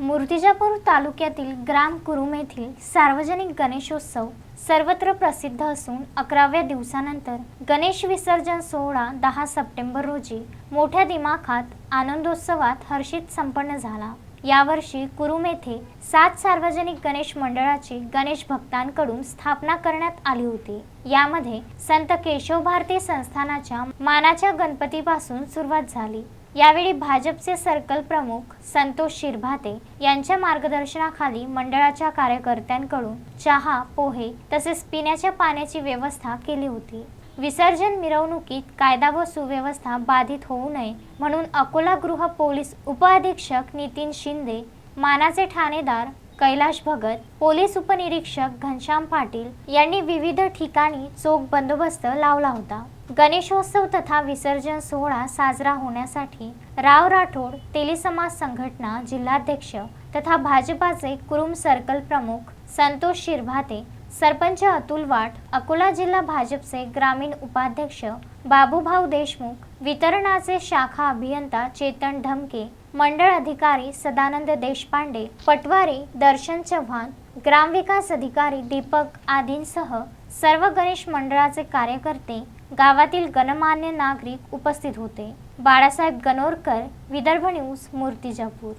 मूर्तिजापूर तालुक्यातील ग्राम कुरुम येथील सार्वजनिक गणेशोत्सव सर्वत्र प्रसिद्ध असून अकराव्या दिवसानंतर गणेश विसर्जन सोहळा दहा सप्टेंबर रोजी मोठ्या दिमाखात आनंदोत्सवात हर्षित संपन्न झाला. यावर्षी कुरुम येथे सात सार्वजनिक गणेश मंडळाची गणेश भक्तांकडून स्थापना करण्यात आली होती. यामध्ये संत केशव भारती संस्थानाच्या मानाच्या गणपतीपासून सुरुवात झाली. यावेळी भाजपचे सर्कल प्रमुख संतोष शिरभाते यांच्या मार्गदर्शनाखाली मंडळाच्या कार्यकर्त्यांकडून चहा पोहे तसेच पिण्याच्या पाण्याची व्यवस्था केली होती. विसर्जन मिरवणुकीत कायदा व सुव्यवस्था बाधित होऊ नये म्हणून अकोला गृह पोलीस उपअधीक्षक नितीन शिंदे मानाचे ठाणेदार कैलाश भगत पोलीस उपनिरीक्षक घनश्याम पाटील यांनी विविध ठिकाणी चोख बंदोबस्त लावला होता. गणेशोत्सव तथा विसर्जन सोहळा साजरा होण्यासाठी राव राठोड तेली समाज संघटना जिल्हाध्यक्ष तथा भाजपाचे कुरुम सर्कल प्रमुख संतोष शिरभाते सरपंच अतुल वाट अकोला जिल्हा भाजपचे ग्रामीण उपाध्यक्ष बाबूभाऊ देशमुख वितरणाचे शाखा अभियंता चेतन ढमके मंडळ अधिकारी सदानंद देशपांडे पटवारी दर्शन चव्हाण ग्रामविकास अधिकारी दीपक आदींसह सर्व गणेश मंडळाचे कार्यकर्ते गावातील गणमान्य नागरिक उपस्थित होते. बाळासाहेब गणोरकर विदर्भ न्यूज मूर्तिजापूर.